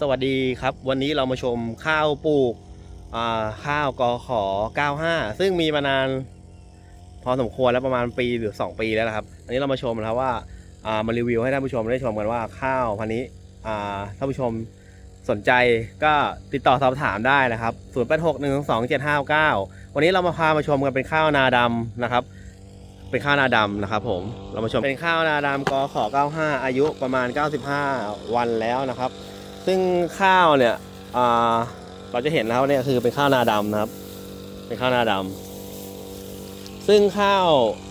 สวัสดีครับ วันนี้เรามาชมข้าวปลูกข้าวกอขอ 95 ซึ่งมีมานาน พอสมควรแล้วประมาณปีหรือ 2 ปีแล้วนะครับ อันนี้เรามาชมนะครับว่าามารีวิวให้ท่านผู้ชมได้ชมกันว่าข้าวพันนี้อ่าท่านผู้ชมสนใจก็ติดต่อสอบถามได้นะครับ 0 8 6 1 2 7 5 9 วันนี้เรามาพามาชมกันเป็นข้าวนาดำนะครับ เป็นข้าวนาดำนะครับผม เรามาชมเป็นข้าวนาดำกอขอ 95 อายุประมาณ 95 วันแล้วนะครับ ซึ่งข้าวเนี่ยเราจะเห็นแล้วเนี่ยคือเป็นข้าวนาดำนะครับ เป็นข้าวนาดำซึ่งข้าว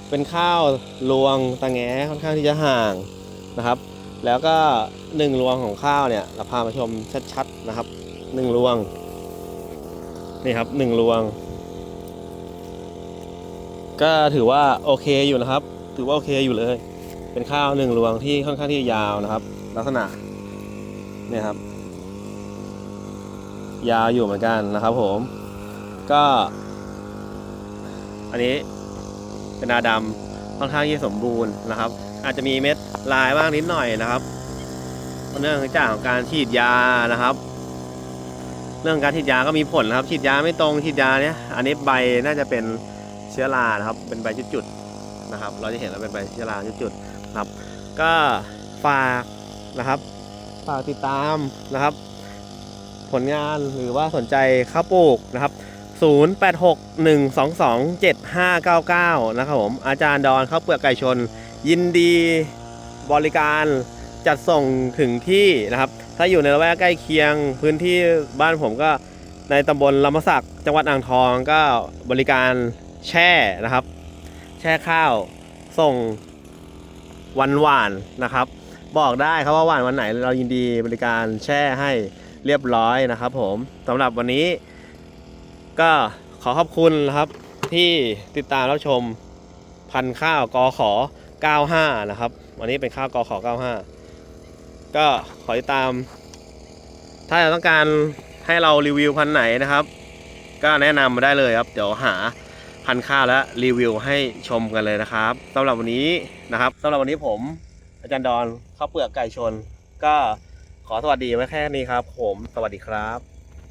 เป็นข้าวรวงตะแงค่อนข้างที่จะห่างนะครับ แล้วก็หนึ่งรวงของข้าวเนี่ยเราพามาชมชัดๆนะครับหนึ่งรวงนี่ครับหนึ่งรวง ก็ถือว่าโอเคอยู่นะครับ ถือว่าโอเคอยู่เลย เป็นข้าวหนึ่งรวงที่ค่อนข้างที่จะยาวนะครับ ลักษณะ เนี่ยครับ ยาวอยู่เหมือนกันนะครับผม ก็ อันนี้เป็นนาดำค่อนข้างที่สมบูรณ์นะครับ อาจจะมีเม็ดลายบ้างนิดหน่อยนะครับ เนื่องจากของการฉีดยานะครับ เรื่องการฉีดยาก็มีผลนะครับ ฉีดยาไม่ตรงฉีดยาเนี้ยอันนี้ใบน่าจะเป็นเชื้อรานะครับ เป็นใบจุดๆนะครับ เราจะเห็นแล้วเป็นใบเชื้อราจุดๆครับ ก็ฝากนะครับ ฝากติดตามนะครับ ผลงานหรือว่าสนใจข้าวปลูกนะครับ 0861227599 นะครับผมอาจารย์ดอนข้าวเปลือกไก่ชน ยินดีบริการจัดส่งถึงที่นะครับ ถ้าอยู่ในละแวกใกล้เคียงพื้นที่บ้านผมก็ในตำบลลำมะสักจังหวัดอ่างทองก็บริการแช่นะครับ แช่ข้าวส่งวันหวานนะครับ บอกได้ครับว่าหวานวันไหนเรายินดีบริการแช่ให้เรียบร้อยนะครับ ผมสำหรับวันนี้ ก็ขอขอบคุณนะครับที่ติดตามรับชมพันข้าวกอขอ 95 นะครับ วันนี้เป็นข้าวกอขอ 95 ก็ขอติดตาม ถ้าต้องการให้เรารีวิวพันไหนนะครับ ก็แนะนำมาได้เลยครับ เดี๋ยวหาพันข้าวและรีวิวให้ชมกันเลยนะครับสำหรับวันนี้นะครับสำหรับวันนี้ผมอาจารย์ดอน ข้าวเปลือกไก่ชน ก็ขอสวัสดีไว้แค่นี้ครับ ผมสวัสดีครับ